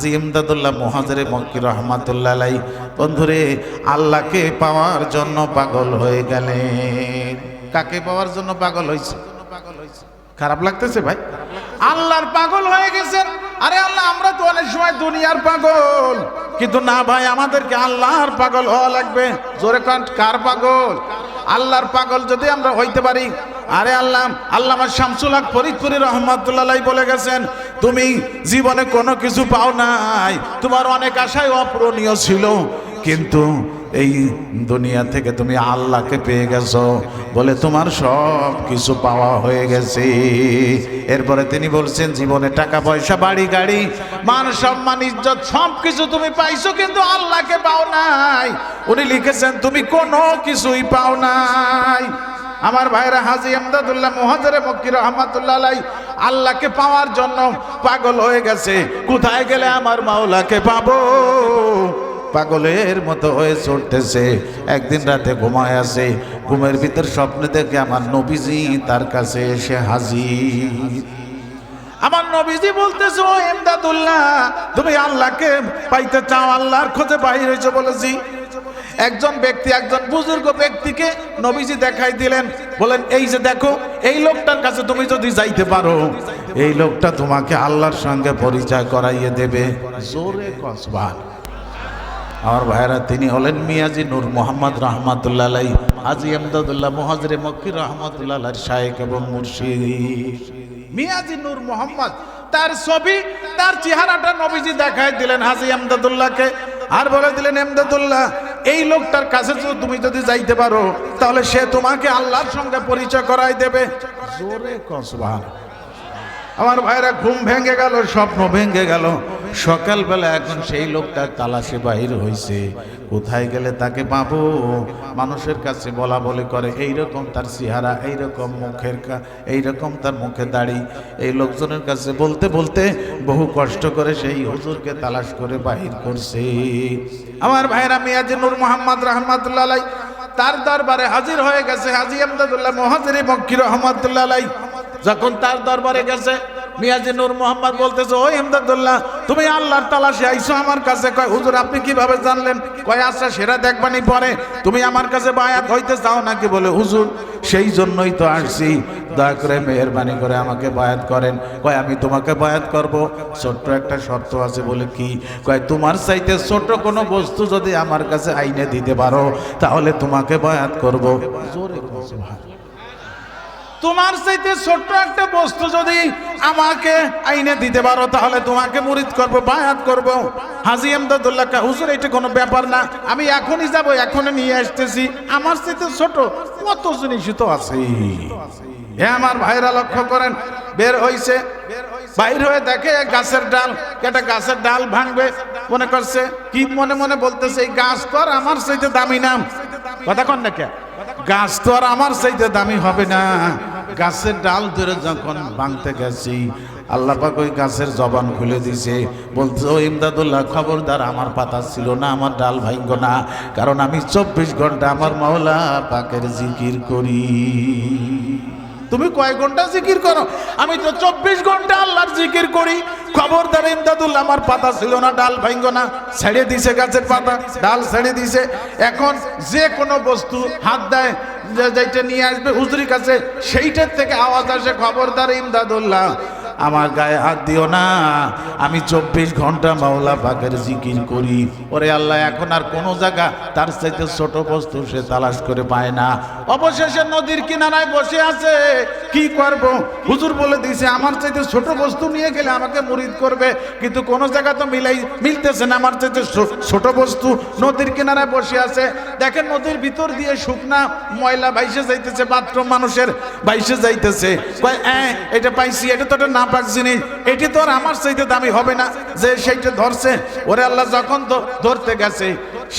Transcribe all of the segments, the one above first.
হাজি ইমদাদুল্লাহ মহাজরে মক্কি রহমাতুল্লাহ বন্ধুরে, আল্লাহকে পাওয়ার জন্য পাগল হয়ে গেলেন। কাকে পাওয়ার জন্য পাগল হয়েছে খারাপ লাগতেছে ভাই? আল্লাহর পাগল হয়ে গেছেন। আরে আল্লাহ, আমরা তো অনেক সময় দুনিয়ার পাগল। কিন্তু না ভাই, আমাদেরকে আল্লাহর পাগল হওয়া লাগবে। জোরে কার পাগল? আল্লাহর পাগল যদি আমরা হইতে পারি আরে আল্লাহ আল্লাহ শামসুল হক ফরিদপুরি রহমতুল্লাহ বলে গেছেন, তুমি জীবনে কোনো কিছু পাও নাই। তোমার অনেক আশায় অপূরণীয় ছিল। কিন্তু এই দুনিয়া থেকে তুমি আল্লাহকে পেয়ে গেছো। বলে তোমার সব কিছু পাওয়া হয়ে গেছে। এরপরে তিনি বলছেন, জীবনে টাকা, পয়সা, বাড়ি, গাড়ি, মান, সম্মান, ইজ্জত, সব কিছু তুমি পাইছো, কিন্তু আল্লাহকে পাও নাই। উনি লিখেছেন, তুমি কোনো কিছুই পাও নাই। আমার ভাইরা হাজি আমদাদুল্লাহ মহাজরে মক্কি রহমাতুল্লাহ আলাই আল্লাহকে পাওয়ার জন্য পাগল হয়ে গেছে। কোথায় গেলে আমার মাওলাকে পাবো? পাগলের মতো হয়ে চড়তেছে একদিন রাতে ঘুমায় আছে। ঘুমের ভিতর স্বপ্নে দেখে আমার নবীজি তার কাছে এসে হাজির। আমার নবীজি বলতেছে, ও এমদাদুল্লাহ তুমি আল্লাহকে পাইতে চাও, আল্লাহর খোঁজে বাহির হয়েছে বলেছি। একজন ব্যক্তি, একজন বুজুর্গ ব্যক্তিকে নবীজি দেখাই দিলেন, বলেন, এই যে দেখো, এই লোকটার কাছে তুমি যদি যাইতে পারো, এই লোকটা তোমাকে আল্লাহর সঙ্গে পরিচয় করাইয়ে দেবে। জোরে কসবান আমার ভাইরা তিনি হলেন মিয়াজি নূর মোহাম্মদ রহমাতুল্লাহ হাজি আমদাদুল্লাহ মহাজরে মক্কি রহমাতুল্লাহ শায়েক এবং মুর্শিদ। মিয়াজি নূর মোহাম্মদ, তার ছবি, তার চেহারাটা নবীজি দেখাই দিলেন হাজি আমদাদুল্লাহকে, আর বলে দিলেন, আমদাদুল্লাহ এই লোকটার কাছে তুমি যদি যাইতে পারো, তাহলে সে তোমাকে আল্লাহর সঙ্গে পরিচয় করাই দেবে। জোরে কসবান আমার ভাইরা, ঘুম ভেঙে গেল, স্বপ্ন ভেঙে গেল। সকালবেলা এখন সেই লোকটা তালাশে বাহির হয়েছে কোথায় গেলে তাকে পাবো? মানুষের কাছে বলা বলে করে, এইরকম তার চেহারা, এইরকম মুখের এইরকম তার মুখে দাড়ি। এই লোকজনের কাছে বলতে বলতে বহু কষ্ট করে সেই হুজুরকে তালাশ করে বাহির করছে। আমার ভাইরা মিয়াজি নূর মোহাম্মদ রহমতুল্লাহ তার দরবারে হাজির হয়ে গেছে হাজি আমদাদুল্লাহ মহাজির মক্কি রহমতুল্লাহ যখন তার দরবারে গেছে মিয়াজি নূর মোহাম্মদ বলতেছে, ওই ইমদাদুল্লাহ, তুমি আল্লাহর তালাশে আইছো আমার কাছে। কয়, হুজুর, আপনি কীভাবে জানলেন? কয় আচ্ছা সেরা দেখবানি পরে। তুমি আমার কাছে বায়াত হইতে চাও নাকি? বলে, হুজুর, সেই জন্যই তো আসছি। দয়া করে মেহরবানি করে আমাকে বায়াত করেন। কয়, আমি তোমাকে বায়াত করব। ছোট্ট একটা শর্ত আছে বলে কি? কয়, তোমার চাইতে ছোট কোনো বস্তু যদি আমার কাছে আইনে দিতে পারো, তাহলে তোমাকে বায়াত করব। জোরে। তোমার চাইতে ছোট্ট একটা বস্তু যদি আমাকে আইনে দিতে পারো, তাহলে তোমাকে মুরিদ করব, বায়াত করব। হাজি আমদাদুল্লাহ কা হুজুর, এটা কোনো ব্যাপার না। আমি এখনই যাব, এখনই নিয়ে আসতেছি। আমার চাইতে ছোট কত জিনিসই তো আছে। হ্যাঁ আমার ভাইরা লক্ষ্য করেন, বের হইছে। বাইর হয়ে দেখে গাছের ডাল, একটা গাছের ডাল ভাঙবে, মনে করছে, কি মনে মনে বলতেছে, এই গাছ তো আর আমার চাইতে দামি নাম কথা কন না কে? গাছ তো আর আমার চাইতে দামি হবে না। গাছের ডাল ধরে যখন ভাঙতে গেছি, আল্লাহ পাক ওই গাছের জবান খুলে দিছে। বলছে, ও ইমদাদুল্লাহ, খবরদার, আমার পাতা ছিল না, আমার ডাল ভাঙ্গ না। কারণ আমি চব্বিশ ঘণ্টা আমার মাওলা পাকের জিকির করি। তুমি কয় ঘণ্টা জিকির করো? আমি তো চব্বিশ ঘণ্টা আল্লাহর জিকির করি। খবরদার, ইমদাদুল্লাহ, আমার পাতা ছিল না, ডাল ভাঙ্গ না। ছেড়ে দিছে গাছের পাতা, ডাল ছেড়ে দিছে। এখন যে কোনো বস্তু হাত দেয় যেটা নিয়ে আসবে হুজুরির কাছে সেইটার থেকে আওয়াজ আসে খবরদার ইমদাদুল্লাহ। আমার গায়ে হাত দিও না। আমি চব্বিশ ঘণ্টা মাওলা পাকের জিকির করি। ওরে আল্লাহ এখন আর কোনো জায়গা তার চাইতে ছোট বস্তু সে তালাশ করে পায় না। অবশেষে নদীর কিনারায় বসে আছে। কি করব? হুজুর বলে দিয়েছে আমার চাইতে ছোট বস্তু নিয়ে গেলে আমাকে মুরিদ করবে। কিন্তু কোন জায়গা তো মিলাই মিলতেছে না। আমার চাইতে ছোট বস্তু নদীর কিনারায় বসে আছে। দেখেন নদীর ভিতর দিয়ে শুকনা ময়লা বাইসে যাইতেছে বাথরুম মানুষের বাইসে যাইতেছে। কয় "অ্যাঁ, এটা পাইছি এটা তো একটা নাপাক জিনিস, এটি তো আর আমার চাইতে দামি হবে না, যে সেইটা ধরছে। ওরে আল্লাহ, যখন তো ধরতে গেছে,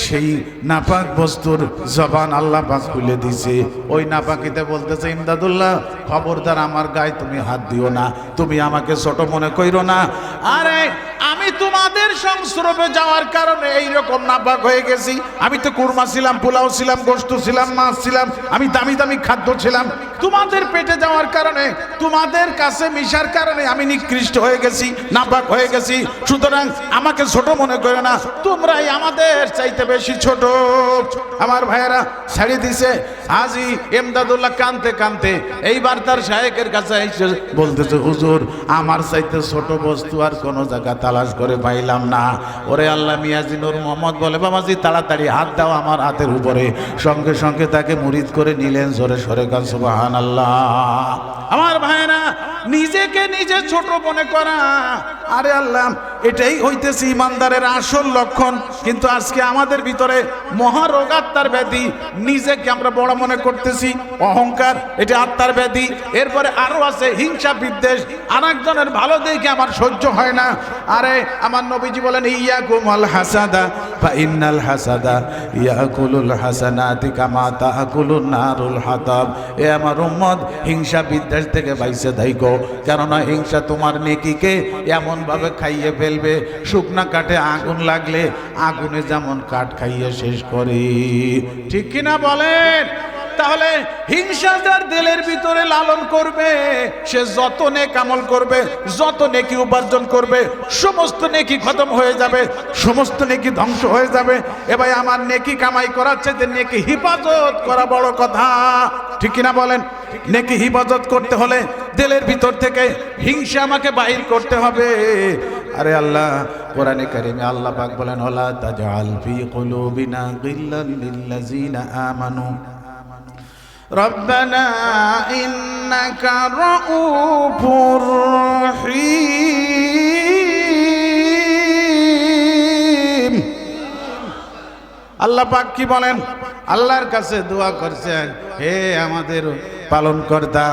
সেই নাপাক বস্তুর জবান আল্লাহ পাক খুলে দিছে ওই নাপাকিতে বলতেছে, ইমদাদুল্লাহ, খবরদার, আমার গায়ে তুমি হাত দিও না, তুমি আমাকে ছোট মনে কইরো না। আরে, আমি নিজের সংস্রবে যাওয়ার কারণে এইরকম নাপাক হয়ে গেছি। আমি তো কুরমা ছিলাম, পোলাও ছিলাম গোস্ত ছিলাম, মাছ ছিলাম, আমি দামি দামি খাদ্য ছিলাম। তোমাদের পেটে যাওয়ার কারণে, তোমাদের কাছে মিশার কারণে আমি নিকৃষ্ট হয়ে গেছি, নাপাক হয়ে গেছি। সুতরাং আমাকে ছোট মনে করে না, তোমরাই আমাদের চাইতে বেশি ছোট। আমার ভাইয়েরা ছাড়ি দিছে। আজই এমদাদুল্লাহ কানতে কানতে এইবার তার শায়েকের কাছে এসে বলতেছে, হুজুর, আমার চাইতে ছোট বস্তু আর কোনো জায়গা তালাশ করে পাইলাম না। ওরে আল্লাহ মিয়াজি নুর মোহাম্মদ বলে, বাবাজি, তাড়াতাড়ি হাত দাও আমার হাতের উপরে। সঙ্গে সঙ্গে তাকে মুরিদ করে নিলেন সরে সরে কাল সুবাহান আল্লাহ আমার ভাইরা নিজেকে নিজে ছোট মনে করা। আরে আল্লাহ, এটাই হইতেছে ইমানদারের আসল লক্ষণ। কিন্তু আজকে আমাদের ভিতরে মহারোগাত্মার ব্যাধি, নিজেকে আমরা বড় মনে করতেছি, অহংকার, এটা আত্মার ব্যাধি। এরপরে আরও আছে হিংসা বিদ্বেষ আর একজনের ভালো দেখে আমার সহ্য হয় না। আরে, আমার নবীজি বলেন ইয়া কুমাল হাসাদা বা ইন্নাল হাসাদা, ইয়াকুলুল হাসানাতি কামা তাকুলুন নারুল হাতাব। এ আমার উম্মত, হিংসা বিদ্বেষ থেকে বাইসে থাইকো। কেননা হিংসা তোমার নেকিকে এমন ভাবে খাইয়ে ফেলবে। শুকনা কাঠে আগুন লাগলে আগুনে যেমন কাঠ খাইয়ে শেষ করে। ঠিক কিনা বলেন? তাহলে হিংসা যার দিলের ভিতরে লালন করবে। সে যত নেক আমল করবে, যত নেকি উপার্জন করবে, সমস্ত নেকি খতম হয়ে যাবে, সমস্ত নেকি ধ্বংস হয়ে যাবে। এ ভাই, আমার নেকি কামাই করার চাইতে নেকি হিফাজত করা বড় কথা। ঠিক কিনা বলেন? নেকি হিফাজত করতে হলে দিলের ভিতর থেকে হিংসা আমাকে বাহির করতে হবে। আরে আল্লাহ, কোরআনে কারিমে আল্লাহ পাক বলেন, ওলা তাজআল ফি কুলুবিনা গিল্লান লিল্লাযিনা আমানু। ربنا إنك رؤوف رحيم আল্লাহ পাক কি বলেন আল্লাহর কাছে দোয়া করছেন হে আমাদের পালনকর্তা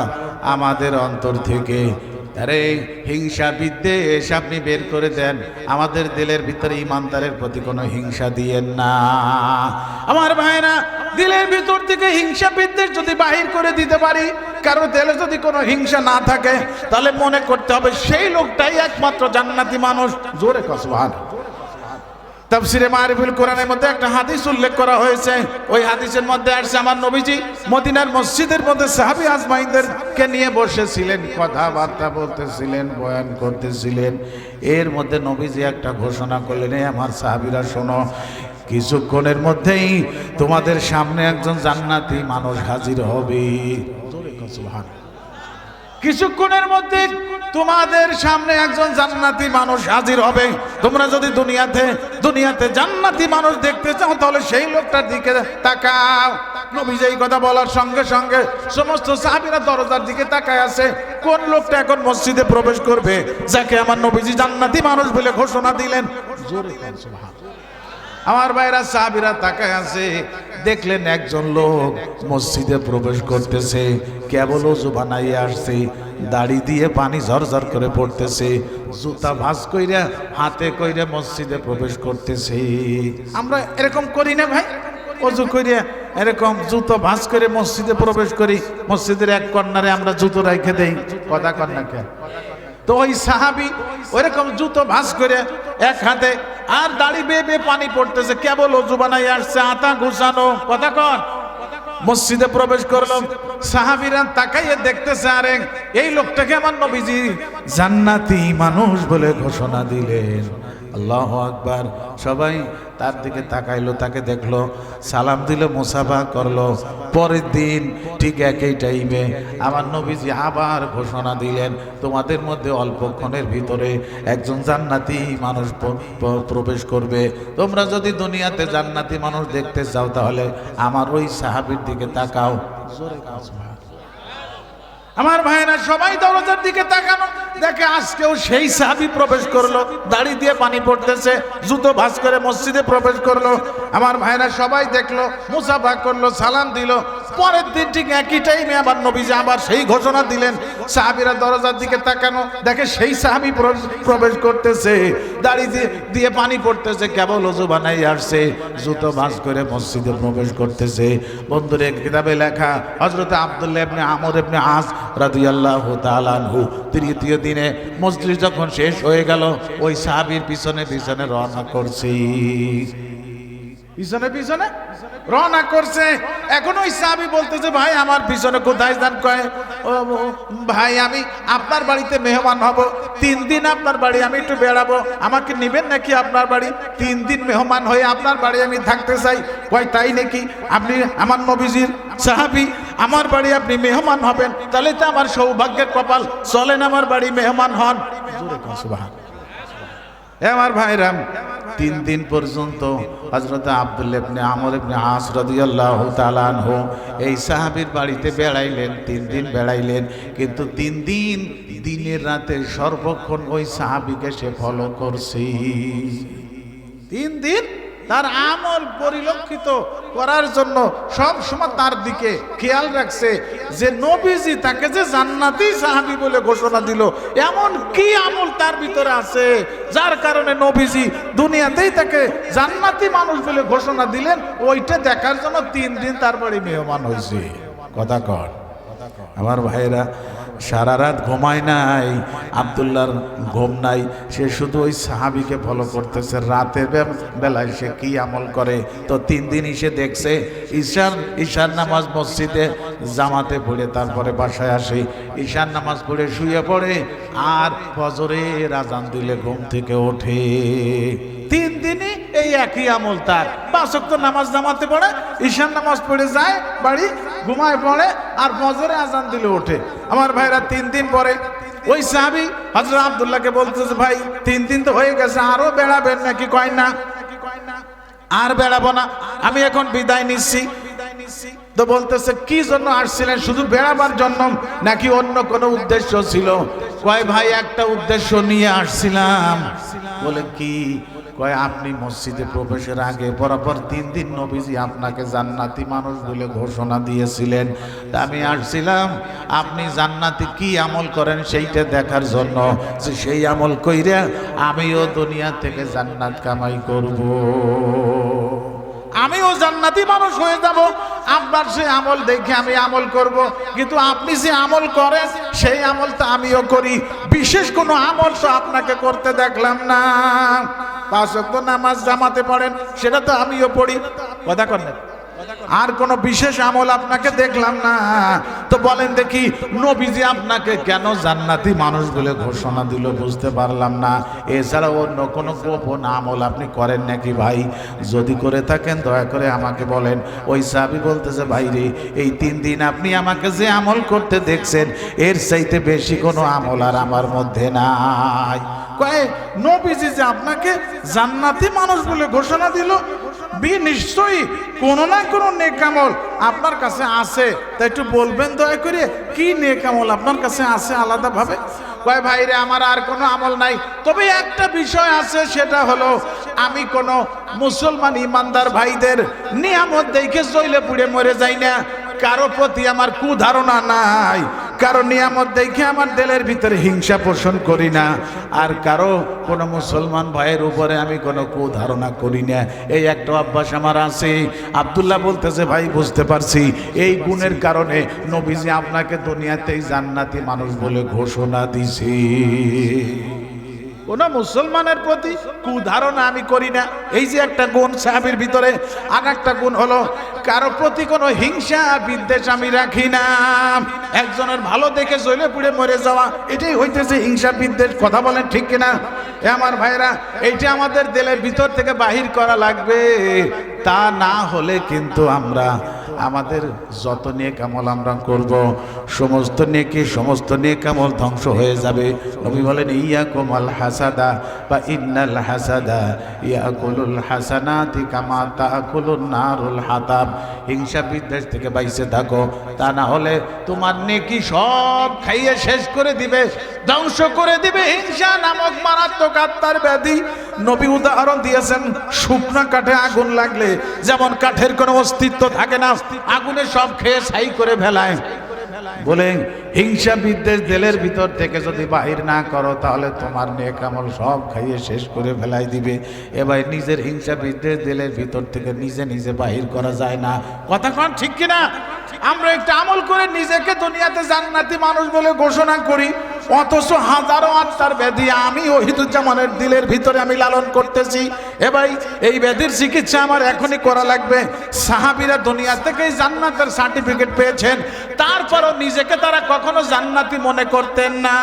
আমাদের অন্তর থেকে আরে, হিংসা বিদ্বেষ আপনি বের করে দেন। আমাদের দিলের ভিতরে ইমানদারের প্রতি কোনো হিংসা দিয়েন না। আমার ভাইরা, দিলের ভিতর থেকে হিংসা বিদ্বেষ যদি বাহির করে দিতে পারি, কারও দিলে যদি কোনো হিংসা না থাকে, তাহলে মনে করতে হবে সেই লোকটাই একমাত্র জান্নাতি মানুষ। জোরে কসবান তাফসিরে মারিফুল কোরআনের মধ্যে একটা হাদিস উল্লেখ করা হয়েছে। ওই হাদিসের মধ্যে আসছে, আমার নবীজি মদিনার মসজিদের মধ্যে সাহাবী আজমাইনদেরকে নিয়ে বসেছিলেন, কথাবার্তা বলতেছিলেন, বয়ান করতেছিলেন। এর মধ্যে নবীজি একটা ঘোষণা করলেন "এই আমার সাহাবিরা, শোনো, কিছুক্ষণের মধ্যেই তোমাদের সামনে একজন জান্নাতি মানুষ হাজির হবে। কিছুক্ষণের মধ্যে তোমাদের সামনে একজন জান্নাতি মানুষ হাজির হবে। তোমরা যদি দুনিয়াতে দুনিয়াতে জান্নাতি মানুষ দেখতে চাও, তাহলে সেই লোকটার দিকে তাকাও। নবী যেই কথা বলার সঙ্গে সঙ্গে সমস্ত সাহাবীরা দরজার দিকে তাকায় আছে। কোন লোকটা এখন মসজিদে প্রবেশ করবে? যাকে আমার নবীজি জান্নাতি মানুষ বলে ঘোষণা দিলেন। আমার ভাইরা সাহাবিরা তাকায় আছে। দেখলেন একজন লোক মসজিদে প্রবেশ করতেছে। কেবল অজু বানাইয়ে আসছে। দাড়ি দিয়ে পানি ঝরঝর করে পড়তেছে। জুতা ভাঁজ কইরা, হাতে কইরা মসজিদে প্রবেশ করতেছে। আমরা এরকম করি না ভাই। অজু কইরা এরকম জুতো ভাঁজ করে মসজিদে প্রবেশ করি। মসজিদের এক কর্নারে আমরা জুতো রেখে দেই। কথা কর্নাকে তো ওই সাহাবি ওইরকম জুতো ভাঁজ করে এক হাতে আর দাড়ি বেয়ে বেয়ে পানি পড়তেছে। কেবল অজু বানাই আসছে, আতা ঘুষানো কথা কন? মসজিদে প্রবেশ করল সাহাবিরা তাকাইয়ে দেখতেছে, আরে এই লোকটাকে আমার নবীজি জান্নাতি মানুষ বলে ঘোষণা দিলেন। আল্লাহ আকবার। সবাই তার দিকে তাকাইলো, তাকে দেখল, সালাম দিল, মুসাফা করল। পরের দিন ঠিক একই টাইমে আমার নবীজি আবার ঘোষণা দিলেন, তোমাদের মধ্যে অল্পক্ষণের ভিতরে একজন জান্নাতি মানুষ প্রবেশ করবে। তোমরা যদি দুনিয়াতে জান্নাতি মানুষ দেখতে চাও, তাহলে আমার ওই সাহাবির দিকে তাকাও। জোরে সুবহানাল্লাহ। আমার ভাইরা সবাই দরজার দিকে তাকানো। দেখে আজকেও সেই সাহাবি প্রবেশ করল, দাড়ি দিয়ে পানি পড়তেছে, জুতো ভাস করে মসজিদে প্রবেশ করল। আমার ভাইরা সবাই দেখল, মুসাফা করল, সালাম দিল। পরের দিন ঠিক একই টাইমে আবার নবীজি আবার সেই ঘোষণা দিলেন। সাহাবিরা দরজার দিকে তাকানো, দেখে সেই সাহাবি প্রবেশ করতেছে। দাড়ি দিয়ে পানি পড়তেছে, কেবল অজু বানাই আসছে। জুতো ভাঁজ করে মসজিদে প্রবেশ করতেছে। বন্ধুরে কিতাবে লেখা হজরত আব্দুল্লাহ এমনি আমর ইবনে আস রাদিয়াল্লাহু তাআলা আনহু। তৃতীয় দিনে মসজিদ যখন শেষ হয়ে গেল, ওই সাহাবীর পিছনে পিছনে রওনা করছি। পিছনে পিছনে। রওনা করছে। এখন ওই সাহাবি বলতেছে, ভাই, আমার পিছনে কোথায় যান? কয় ভাই, আমি আপনার বাড়িতে মেহমান হব। তিন দিন আপনার বাড়ি, আমি একটু বেড়াবো। আমাকে নিবেন নাকি আপনার বাড়ি? তিন দিন মেহমান হয়ে আপনার বাড়ি আমি থাকতে চাই। কয়, তাই নাকি? আপনি আমার নবীজির সাহাবি। আমার বাড়ি আপনি মেহমান হবেন। তাহলে তো আমার সৌভাগ্যের কপাল। চলেন আমার বাড়ি মেহমান হন জোরে কন সুবহানাল্লাহ। এ আমার ভাইরাম তিন দিন পর্যন্ত হজরত আবদুল্লাবনে আমর ইবনে আস রাদিয়াল্লাহু তাআলা আনহু এই সাহাবীর বাড়িতে বেড়াইলেন, তিন দিন বেড়াইলেন। কিন্তু তিন দিন, দিনের রাতে সর্বক্ষণ ওই সাহাবীকে সে ফলো করছে। তিন দিন তার আমল পরিলক্ষিত করার জন্য সব সময় তার দিকে খেয়াল রাখছে যে নবীজি তাকে যে জান্নাতি সাহাবি বলে ঘোষণা দিল। এমন কি আমল তার ভিতরে আছে? যার কারণে নবীজি দুনিয়াতেই তাকে জান্নাতি মানুষ বলে ঘোষণা দিলেন। ওইটা দেখার জন্য তিন দিন তার বাড়ি মেহমান হয়েছে। কথা কর আমার ভাইরা সারা রাত ঘুমায় নাই, আবদুল্লাহর ঘুম নাই, সে শুধু ওই সাহাবিকে ফলো করতেছে। রাতের বেলায় সে কি আমল করে? তো তিন দিনই সে দেখছে ঈশান ঈশান নামাজ মসজিদে জামাতে পড়ে, তারপরে বাসায় আসে। ঈশান নামাজ পড়ে, শুয়ে পড়ে, আর ফজরের রাজান দিলে ঘুম থেকে ওঠে। তিন দিনই এই একই আমল তার। পাঁচক তো নামাজ জামাতে পড়ে ঈশান নামাজ পড়ে যায় বাড়ি ঘুমায় পড়ে আর ফজরে আজান দিলে ওঠে। আমার ভাইরা তিন দিন পরে, ওই সাহাবি হজরত আব্দুল্লাহকে বলতেছে, ভাই, তিন দিন তো হয়ে গেছে, আরও বেড়াবেন নাকি কয় না? আর বেড়াবো না, আমি এখন বিদায় নিচ্ছি। তো বলতেছে, কি জন্য আসছিলেন? শুধু বেড়াবার জন্য নাকি অন্য কোনো উদ্দেশ্য ছিল? কয়, ভাই, একটা উদ্দেশ্য নিয়ে আসছিলাম। বলে, কি? কয়, আপনি মসজিদে প্রবেশের আগে বরাবর তিন দিন নবীজি আপনাকে জান্নাতি মানুষ বলে ঘোষণা দিয়েছিলেন। আমি আসছিলাম, আপনি জান্নাতি কি আমল করেন সেইটা দেখার জন্য। যে সেই আমল কইরা আমিও দুনিয়া থেকে জান্নাত কামাই করব। আমিও জান্নাতি মানুষ হয়ে যাব। আপনার সে আমল দেখে আমি আমল করব, কিন্তু আপনি যে আমল করেন, সেই আমল তো আমিও করি। বিশেষ কোনো আমল তো আপনাকে করতে দেখলাম না। পাঁচ নামাজ জামাতে পড়েন, সেটা তো আমিও পড়ি। কথা করেন আর কোন বিশেষ আমল আপনাকে দেখলাম না। তো বলেন দেখি, নবীজি আপনাকে কেন জান্নাতি মানুষ বলে ঘোষণা দিল বুঝতে পারলাম না। এছাড়া অন্য কোনো গোপন আমল আপনি করেন নাকি ভাই? যদি করে থাকেন, দয়া করে আমাকে বলেন। ওই সাহাবি বলতেছে, ভাই রে, এই তিন দিন আপনি আমাকে যে আমল করতে দেখছেন, এর চাইতে বেশি কোনো আমল আর আমার মধ্যে নাই। কয়ে, নবীজি যে আপনাকে জান্নাতি মানুষ বলে ঘোষণা দিল বি, নিশ্চয়ই কোনো না কোনো নেকামল আপনার কাছে আছে। তাই একটু বলবেন দয়া করে, কি নেকামল আপনার কাছে আছে আলাদাভাবে? কয় ভাই রে আমার আর কোনো আমল নাই। তবে একটা বিষয় আছে, সেটা হলো, আমি কোনো মুসলমান ইমানদার ভাইদের নিয়ামত দেখে জইলে পুড়ে মরে যাই না। কারও প্রতি আমার কুধারণা নাই। কারও নিয়ামত দেখে আমার দেলের ভিতরে হিংসা পোষণ করি না। আর কারও কোনো মুসলমান ভাইয়ের উপরে আমি কোনো কুধারণা করি না। এই একটা অভ্যাস আমার আছে। আবদুল্লাহ বলতেছে, ভাই, বুঝতে পারছি। এই গুণের কারণে নবীজি আপনাকে দুনিয়াতেই জান্নাতি মানুষ বলে ঘোষণা দিছি। কোন মুসলমানের প্রতি কুধারণা আমি করি না। এই যে একটা গুণ সাহাবির ভিতরে, আর একটা গুণ হলো, কারও প্রতি কোনো হিংসা বিদ্বেষ আমি রাখি না। একজনের ভালো দেখে জ্বলে পুড়ে মরে যাওয়া, এটাই হইতেছে হিংসা, বিদ্বেষ, কথা বলেন ঠিক কিনা? এ আমার ভাইরা এইটা আমাদের দিলের ভিতর থেকে বাহির করা লাগবে। তা না হলে কিন্তু আমরা, আমাদের যত নিয়ে কামল আমরা করব সমস্ত নেকি, সমস্ত নেকামল ধ্বংস হয়ে যাবে। নবী বলেন ইয়া কোমাল হাসাদা বা ইন্নাল হাসাদা ইয়াকুলুল হাসানাতি কামা তাকুলুন নারুল হাতাব। হিংসা বিদ্বেষ থেকে বাইসে থাকো তা না হলে তোমার নেকি সব খাইয়ে শেষ করে দিবে, ধ্বংস করে দিবে। হিংসা নামক মারাত্মক আত্মার ব্যাধি। নবী উদাহরণ দিয়েছেন, শুকনা কাঠে আগুন লাগলে যেমন কাঠের কোনো অস্তিত্ব থাকে না, আগুনে সব খেয়ে ছাই করে ফেলায়। বলে হিংসা বিদ্বেষ দেলের ভিতর থেকে যদি বাহির না করো, তাহলে তোমার নেক আমল সব খাইয়ে শেষ করে ফেলাই দিবে। এবার নিজের হিংসা বিদ্বেষ দেলের ভিতর থেকে নিজে নিজে বাহির করা যায় না। কথা কন ঠিক কিনা? আমরা একটা আমল করে নিজেকে দুনিয়াতে জান্নাতি মানুষ বলে ঘোষণা করি। অথচ হাজারো আত্মার ব্যাধি আমি ওহিদুজ্জামানের দিলের ভিতরে আমি লালন করতেছি। এ ভাই এই ব্যাধির চিকিৎসা আমার এখনই করা লাগবে। সাহাবিরা দুনিয়া থেকেই জান্নাতের সার্টিফিকেট পেয়েছেন। তারপরও নিজেকে তারা কখনো জান্নাতি মনে করতেন না।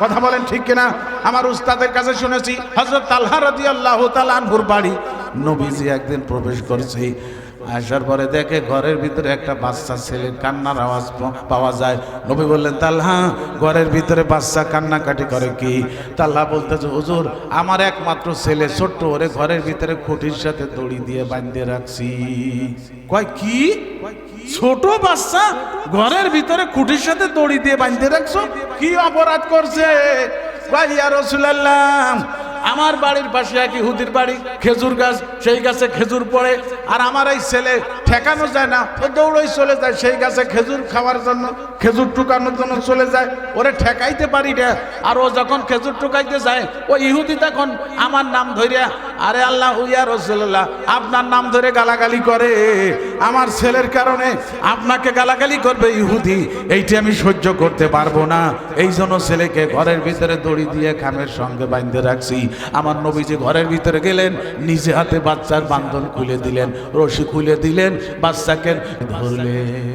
কথা বলেন ঠিক কিনা? আমার উস্তাদের কাছে শুনেছি হজরত আল্লাহ রদি আল্লাহ তালানহুর বাড়ি। নবীজি একদিন প্রবেশ করছে। আসার পরে দেখে ঘরের ভিতরে একটা বাচ্চা ছেলের কান্নার আওয়াজ পাওয়া যায়। নবী বললেন, তাল্হা, ঘরের ভিতরে বাচ্চা কান্নাকাটি করে কি? তাল্হা বলতেছে, হুজুর, আমার একমাত্র ছেলে, ছোট্ট, ওরে ঘরের ভিতরে খুঁটির সাথে দড়ি দিয়ে বাঁধিয়ে রাখছি। কয়, কি? ছোট বাচ্চা ঘরের ভিতরে খুঁটির সাথে দড়ি দিয়ে বাঁধতে রাখছো কি অপরাধ করছে? আমার বাড়ির পাশে এক ইহুদির বাড়ি, খেজুর গাছ, সেই গাছে খেজুর পড়ে। আর আমার এই ছেলে ঠেকানো যায় না। ও দৌড়ই চলে যায়, সেই গাছে খেজুর খাওয়ার জন্য, খেজুর টুকানোর জন্য চলে যায়। ওরে ঠেকাইতে পারি না আর ও যখন খেজুর টুকাইতে যায়, ও ইহুদি তখন আমার নাম ধরিয়া আরে আল্লাহ উইয়া রসুল্লাহ আপনার নাম ধরে গালাগালি করে। আমার ছেলের কারণে আপনাকে গালাগালি করবে ইহুদি। এইটি আমি সহ্য করতে পারব না। এই জন্য ছেলেকে ঘরের ভিতরে দড়ি দিয়ে খামের সঙ্গে বাঁধতে রাখছি। আমার নবীজি ঘরের ভিতরে গেলেন, নিজে হাতে বাচ্চার বান্ধন খুলে দিলেন, রশি খুলে দিলেন বাচ্চাকে ধরলেন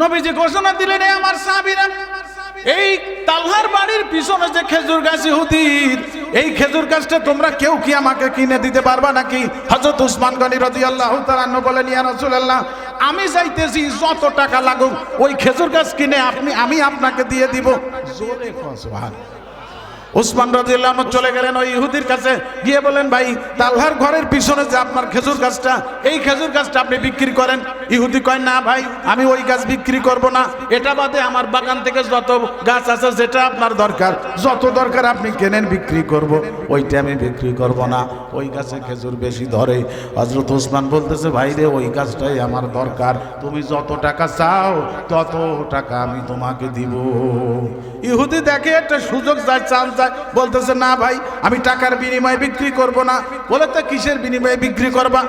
নবীজি ঘোষণা দিলেন আমার সাহাবীরা, এই তালহার বাড়ির পিছনে যে খেজুর গাছ ইহুদির এই খেজুর গাছটা তোমরা কেউ কি আমাকে কিনে দিতে পারবা নাকি? হযরত উসমান গনি রাদিয়াল্লাহু তাআলা আনহু বলেন, ইয়া রাসূলুল্লাহ, আমি চাইতেছি যত টাকা লাগুক, ওই খেজুর গাছ কিনে আপনি, আমি আপনাকে দিয়ে দিব। জোরে ওসমান রাদিয়াল্লাহু চলে গেলেন ওই ইহুদির কাছে। গিয়ে বলেন ভাই, তালহার ঘরের পিছনে যে আপনার খেজুর গাছটা, এই খেজুর গাছটা আপনি বিক্রি করেন। ইহুদি কয়, না ভাই, আমি ওই গাছ বিক্রি করব না। এটা বাদে আমার বাগান থেকে যত গাছ আছে, যেটা আপনার দরকার, যত দরকার আপনি কেনেন বিক্রি করব। ওইটা আমি বিক্রি করব না। ওই গাছে খেজুর বেশি ধরে। হজরত ওসমান বলতেছে, ভাই রে, ওই গাছটাই আমার দরকার। তুমি যত টাকা চাও, তত টাকা আমি তোমাকে দিব। ইহুদি দেখে একটা সুযোগ যায়, চান বলতেছে, না ভাই, আমি টাকার বিনিময়ে বিক্রি করব না। বলে, তো কিসের বিনিময়ে বিক্রি করবা?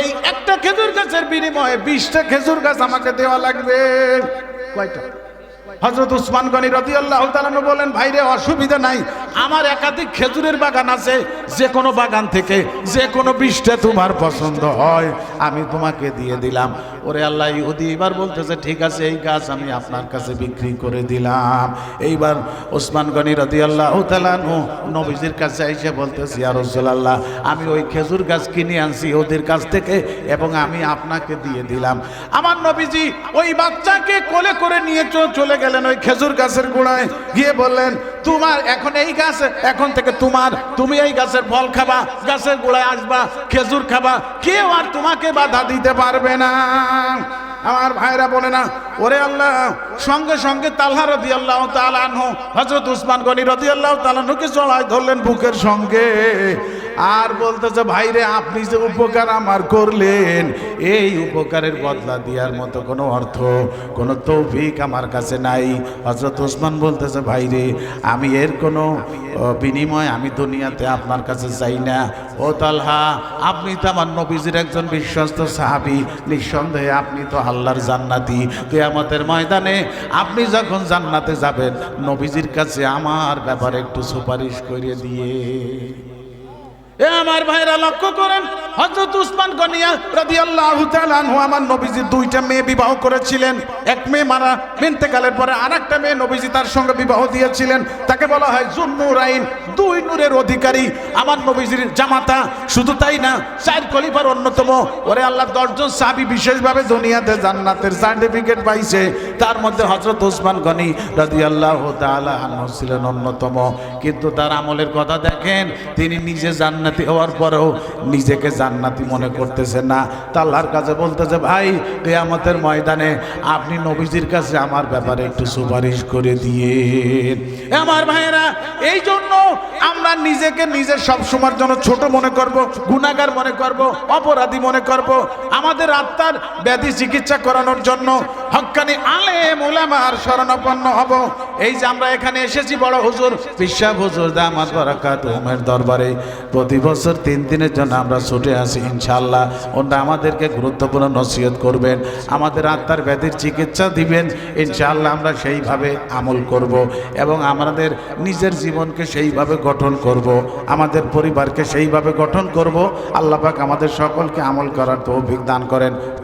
এই একটা খেজুর গাছের বিনিময়ে বিশটা খেজুর গাছ আমাকে দেওয়া লাগবে। কয়টা? হজরত উসমান গনি রদিয়াল্লাহু তাআলা বলেন, ভাইরে, অসুবিধা নাই। আমার একাধিক খেজুরের বাগান আছে। যে কোনো বাগান থেকে, যে কোনো বীজটা তোমার পছন্দ হয়, আমি তোমাকে দিয়ে দিলাম। ওরে আল্লাহ, ইহুদি এবার বলতেছে, ঠিক আছে, এই গাছ আমি আপনার কাছে বিক্রি করে দিলাম। এইবার ওসমান গনি রদিয়াল্লাহু তাআলা নবীজির কাছে এসে বলতেছি আর রাসূলুল্লাহ, আমি ওই খেজুর গাছ কিনে আনছি ওদের কাছ থেকে এবং আমি আপনাকে দিয়ে দিলাম। আমার নবীজি ওই বাচ্চাকে কোলে করে নিয়ে চলে গেলেন ওই খেজুর গাছের গোড়ায়। গিয়ে বললেন, তোমার এখন এই গাছ, এখন থেকে তোমার, তুমি এই গাছের ফল খাবা, গাছের গোড়ায় আসবা, খেজুর খাবা, কেউ আর তোমাকে বাধা দিতে পারবে না। আমার ভাইরা বলে, না, ওরে আল্লাহ, সঙ্গে সঙ্গে তালহা রদি আল্লাহ তালানহ হজরত উসমান গনি রদি আল্লাহ তালানহুকে চড়াই ধরলেন বুকের সঙ্গে। আর বলতেছে, ভাইরে, আপনি যে উপকার আমার করলেন, এই উপকারের বদলা দেওয়ার মতো কোনো অর্থ, কোনো তৌফিক আমার কাছে নাই। হজরত ওসমান বলতেছে, ভাইরে, আমি এর কোনো বিনিময় আমি দুনিয়াতে আপনার কাছে চাই না। ও তালহা, আপনি তো আমার নবীজির একজন বিশ্বস্ত সাহাবি। নিঃসন্দেহে আপনি তো আল্লাহর জান্নাতি। কেয়ামতের ময়দানে আপনি যখন জান্নাতে যাবেন, নবীজির কাছে আমার ব্যাপারে একটু সুপারিশ করে দিয়ে। এ আমার ভাইরা লক্ষ্য করেন, হযরত উসমান গনিয়া রাদিয়াল্লাহু তাআলা আনহু আমার নবীজি দুইটা মেয়ে বিবাহ করেছিলেন। এক মেয়ে মারা ইন্তেকালের পরে আরেকটা মেয়ে নবীজি তার সঙ্গে বিবাহ দিয়েছিলেন। তাকে বলা হয় জুন্নুরাইন, দুই নূরের অধিকারী। আমার নবীজির জামাতা, শুধু তাই না, চার খলিফার অন্যতম। ওরে আল্লাহ, দশজন সাহাবী বিশেষভাবে দুনিয়াতে জান্নাতের সার্টিফিকেট পাইছে। তার মধ্যে হজরত উসমান গনি রাদিয়াল্লাহু তাআলা আনহু ছিলেন অন্যতম। কিন্তু তার আমলের কথা দেখেন, তিনি নিজে জান্নাতি হওয়ার পরেও নিজেকে জান্নাতি মনে করতেছে না। তাল্লার কাছে বলতেছে, ভাই, কেয়ামতের ময়দানে আপনি নবীজির কাছে আমার ব্যাপারে একটু সুপারিশ করে দিয়ে আমার ভাইয়েরা এই জন্য আমরা নিজেকে নিজের সব সময়ের জন্য ছোট মনে করব, গুণাগার মনে করব, অপরাধী মনে করব। আমাদের আত্মার ব্যাধি চিকিৎসা করানোর জন্য হক্কানি আলেম ওলামার শরণাপন্ন হব। এই যে আমরা এখানে এসেছি, বড় হুজুর বিশ্বাব হুজুর, দামাত বারাকাত উমের দরবারে। প্রতি বছর তিন দিনের জন্য আমরা ছুটে আসি ইনশাল্লাহ ওনারা আমাদেরকে গুরুত্বপূর্ণ নসিহত করবেন, আমাদের আত্মার ব্যাধির চিকিৎসা দিবেন ইনশাল্লাহ আমরা সেইভাবে আমল করব এবং আমাদের নিজের জীবনকে সেইভাবে গঠন করব, আমাদের পরিবারকে সেইভাবে গঠন করব, আল্লাহ পাক আমাদের সকলকে আমল করার তৌফিক দান করেন।